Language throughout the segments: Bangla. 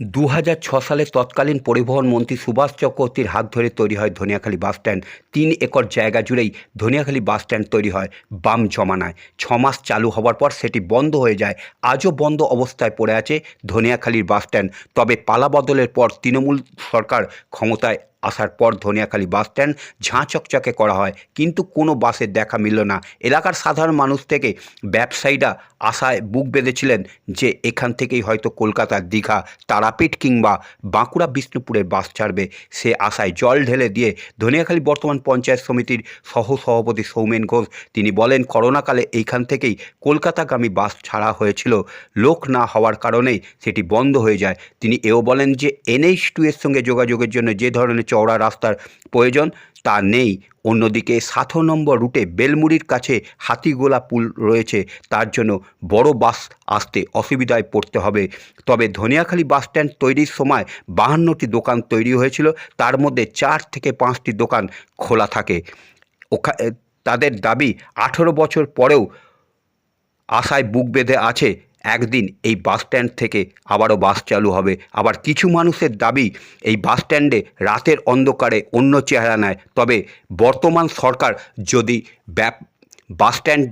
দু সালে তৎকালীন পরিবহন মন্ত্রী সুভাষ চক্রবর্তীর হাত ধরে তৈরি হয় ধনিয়াখালী বাসস্ট্যান্ড তিন একর জায়গা জুড়েই ধনিয়াখালী বাসস্ট্যান্ড তৈরি হয় বাম জমানায়। ছ মাস চালু হওয়ার পর সেটি বন্ধ হয়ে যায়। আজও বন্ধ অবস্থায় পড়ে আছে ধনিয়াখালীর বাসস্ট্যান্ড তবে পালা বদলের পর তৃণমূল সরকার ক্ষমতায় আসার পর ধনিয়াখালী বাসস্ট্যান্ড ঝাঁ চকচকে করা হয়। কিন্তু কোনো বাসের দেখা মিলল না। এলাকার সাধারণ মানুষ থেকে ব্যবসায়ীরা আশায় বুক বেঁধেছিলেন যে এখান থেকেই হয়তো কলকাতার দীঘা, তারাপীঠ কিংবা বাঁকুড়া, বিষ্ণুপুরের বাস ছাড়বে। সে আশায় জল ঢেলে দিয়ে ধনিয়াখালী বর্তমান পঞ্চায়েত সমিতির সহ সভাপতি সৌমেন ঘোষ, তিনি বলেন, করোনাকালে এইখান থেকেই কলকাতাগামী বাস ছাড়া হয়েছিল। লোক না হওয়ার কারণেই সেটি বন্ধ হয়ে যায়। তিনি এও বলেন যে, এনএইচ টু এর সঙ্গে যোগাযোগের জন্য যে ধরনের চওড়া রাস্তার প্রয়োজন, তা নেই। অন্যদিকে সাত নম্বর রুটে বেলমুড়ির কাছে হাতিগোলা পুল রয়েছে। তার জন্য বড় বাস আসতে অসুবিধায় পড়তে হবে। তবে ধনিয়াখালী বাস স্ট্যান্ড তৈরির সময় বাহান্নটি দোকান তৈরি হয়েছিল। তার মধ্যে চার থেকে পাঁচটি দোকান খোলা থাকে। ওখা, তাদের দাবি আঠেরো বছর পরেও আশায় বুক বেঁধে আছে একদিন এই বাস স্ট্যান্ড থেকে আবারও বাস চালু হবে। আবার কিছু মানুষের দাবি, এই বাস স্ট্যান্ডে রাতের অন্ধকারে অন্য চেহারা নেয়। তবে বর্তমান সরকার যদি ব্যাপ বাস স্ট্যান্ড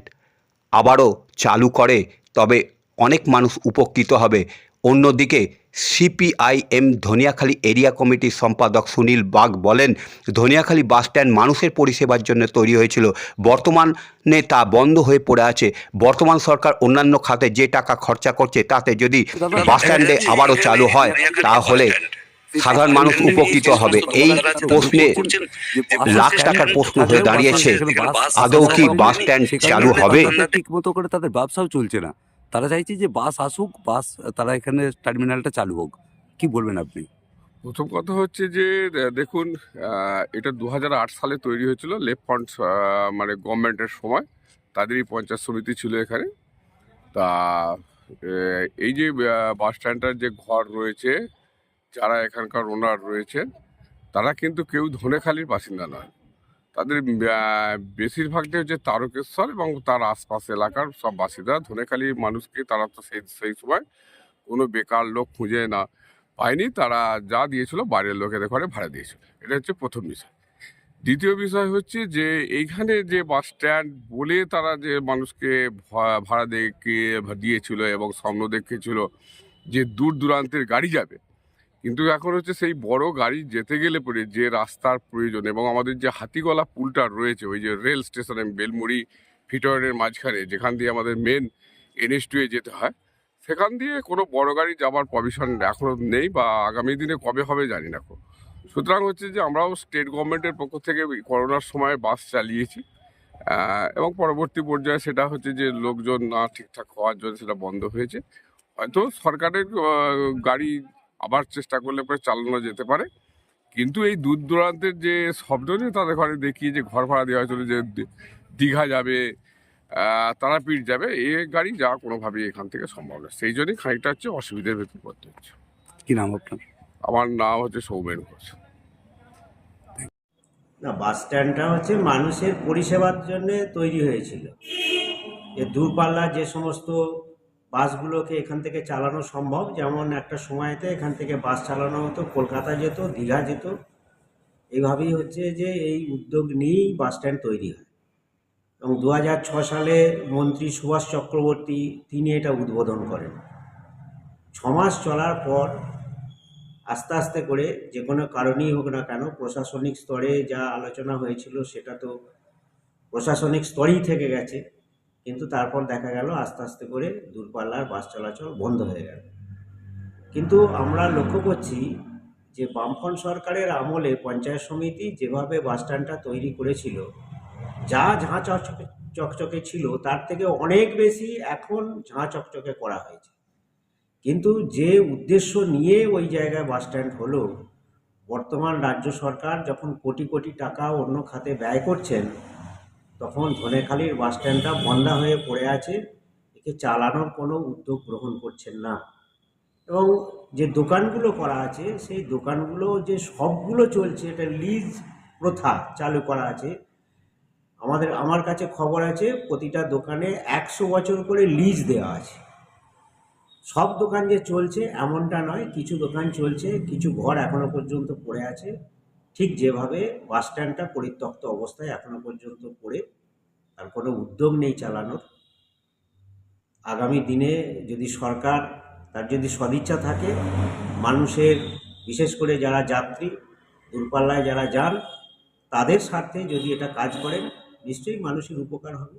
আবারও চালু করে, তবে অনেক মানুষ উপকৃত হবে। অন্যদিকে সিপিআইএম ধনিয়াখালী এরিয়া কমিটির সম্পাদক সুনীল বাগ বলেন, ধনিয়াখালী বাস স্ট্যান্ড মানুষের পরিষেবার জন্য তৈরি হয়েছিল। বর্তমানে তা বন্ধ হয়ে পড়ে আছে। বর্তমান সরকার অন্যান্য খাতে যে টাকা খরচা করছে, তাতে যদি বাস স্ট্যান্ডে আবারও চালু হয়, তাহলে সাধারণ মানুষ উপকৃত হবে। এই প্রশ্নে লাখ টাকার প্রশ্ন হয়ে দাঁড়িয়েছে। আদৌ কি বাস স্ট্যান্ড চালু হবে? ঠিক মতো করে তাদের ব্যবসাও চলছে না। চাইছে যে বাস আসুক, বাস, তারা এখানে টার্মিনালটা চালু হোক। কি বলবেন আপনি? প্রথম কথা হচ্ছে যে দেখুন এটা দু হাজার আট সালে তৈরি হয়েছিল লেফট ফ্রন্ট মানে গভর্নমেন্টের সময়। তাদেরই পঞ্চায়েত সমিতি ছিল এখানে। তা এই যে বাস স্ট্যান্ডটার যে ঘর রয়েছে, যারা এখানকার ওনার রয়েছেন, তারা কিন্তু কেউ ধনেখালির বাসিন্দা নয়। তাদের আহ, বেশিরভাগটাই হচ্ছে তারকেশ্বর এবং তার আশপাশ এলাকার সব বাসিন্দা ধনেখালির মানুষকে তারা তো সেই সেই সময় কোনো বেকার লোক খুঁজে না পায়নি। তারা যা দিয়েছিল বাইরের লোকেদের ঘরে ভাড়া দিয়েছিল। এটা হচ্ছে প্রথম বিষয়। দ্বিতীয় বিষয় হচ্ছে যে এইখানে যে বাস স্ট্যান্ড বলে তারা যে মানুষকে ভাড়া দেখিয়ে দিয়েছিল এবং স্বপ্ন দেখেছিল যে দূর দূরান্তের গাড়ি যাবে কিন্তু এখন হচ্ছে সেই বড় গাড়ি যেতে গেলে পরে যে রাস্তার প্রয়োজন এবং আমাদের যে হাতিগলা পুলটা রয়েছে, ওই যে রেল স্টেশনে বেলমুড়ি ফিটরের মাঝখানে, যেখান দিয়ে আমাদের মেন এনএস টুয়ে যেতে হয়, সেখান দিয়ে কোনো বড় গাড়ি যাবার পারমিশন এখনও নেই বা আগামী দিনে কবে হবে জানি না সুতরাং হচ্ছে যে আমরাও স্টেট গভর্নমেন্টের পক্ষ থেকে করোনার সময় বাস চালিয়েছি এবং পরবর্তী পর্যায়ে সেটা হচ্ছে যে লোকজন না ঠিকঠাক হওয়ার জন্য সেটা বন্ধ হয়েছে। হয়তো সরকারের গাড়ি আবার চেষ্টা করলে পরে চালানো যেতে পারে। কিন্তু এই দূর দূরান্তের যে শব্দ নিয়ে তাদের ঘরে দেখি যে ঘর ভাড়া দেওয়া হয়েছিল যে দীঘা যাবে তারাপীঠ যাবে এ গাড়ি যাওয়া কোনোভাবেই এখান থেকে সম্ভব না সেই জন্যই খানিকটা হচ্ছে অসুবিধার ভেতর পড়তে হচ্ছে। কি নাম আপনার? আমার নাম হচ্ছে সৌমেন ঘোষ। না বাস স্ট্যান্ডটা হচ্ছে মানুষের পরিষেবার জন্য তৈরি হয়েছিল। যে দূরপাল্লার যে সমস্ত বাসগুলোকে এখান থেকে চালানো সম্ভব। যেমন একটা সময়তে এখান থেকে বাস চালানো হতো, কলকাতা যেত, দীঘা যেত। এইভাবেই হচ্ছে যে এই উদ্যোগ নিয়েই বাস স্ট্যান্ড তৈরি হয়। এবং দু সালে মন্ত্রী সুভাষ চক্রবর্তী, তিনি এটা উদ্বোধন করেন। ছমাস চলার পর আস্তে আস্তে করে যে কোনো কারণেই হোক না কেন প্রশাসনিক স্তরে যা আলোচনা হয়েছিল সেটা তো প্রশাসনিক স্তরেই থেকে গেছে। কিন্তু তারপর দেখা গেল আস্তে আস্তে করে দূরপাল্লার বাস চলাচল বন্ধ হয়ে গেল। কিন্তু আমরা লক্ষ্য করছি যে বামফ্রন্ট সরকারের আমলে পঞ্চায়েত সমিতি যেভাবে বাস স্ট্যান্ডটা তৈরি করেছিল, যা ঝাঁ চকচকে চকচকে ছিল, তার থেকে অনেক বেশি এখন ঝাঁ চকচকে করা হয়েছে। কিন্তু যে উদ্দেশ্য নিয়ে ওই জায়গায় বাস স্ট্যান্ড হলো, বর্তমান রাজ্য সরকার যখন কোটি কোটি টাকা অন্য খাতে ব্যয় করছেন তখন ধনেখালির বাস স্ট্যান্ডটা বন্ধা হয়ে পড়ে আছে। একে চালানোর কোনো উদ্যোগ গ্রহণ করছেন না। এবং যে দোকানগুলো করা আছে, সেই দোকানগুলো যে সবগুলো চলছে, এটা লিজ প্রথা চালু করা আছে। আমাদের, আমার কাছে খবর আছে, প্রতিটা দোকানে একশো বছর করে লিজ দেওয়া আছে। সব দোকান যে চলছে, এমনটা নয়। কিছু দোকান চলছে, কিছু ঘর এখনও পর্যন্ত পড়ে আছে। ঠিক যেভাবে বাস স্ট্যান্ডটা পরিত্যক্ত অবস্থায় এখনও পর্যন্ত পড়ে আর কোনো উদ্যোগ নেই চালানোর, আগামী দিনে যদি সরকার তার যদি সদিচ্ছা থাকে, মানুষের, বিশেষ করে যারা যাত্রী, দূরপাল্লায় যারা যান, তাদের স্বার্থে যদি এটা কাজ করেন, নিশ্চয়ই মানুষের উপকার হবে।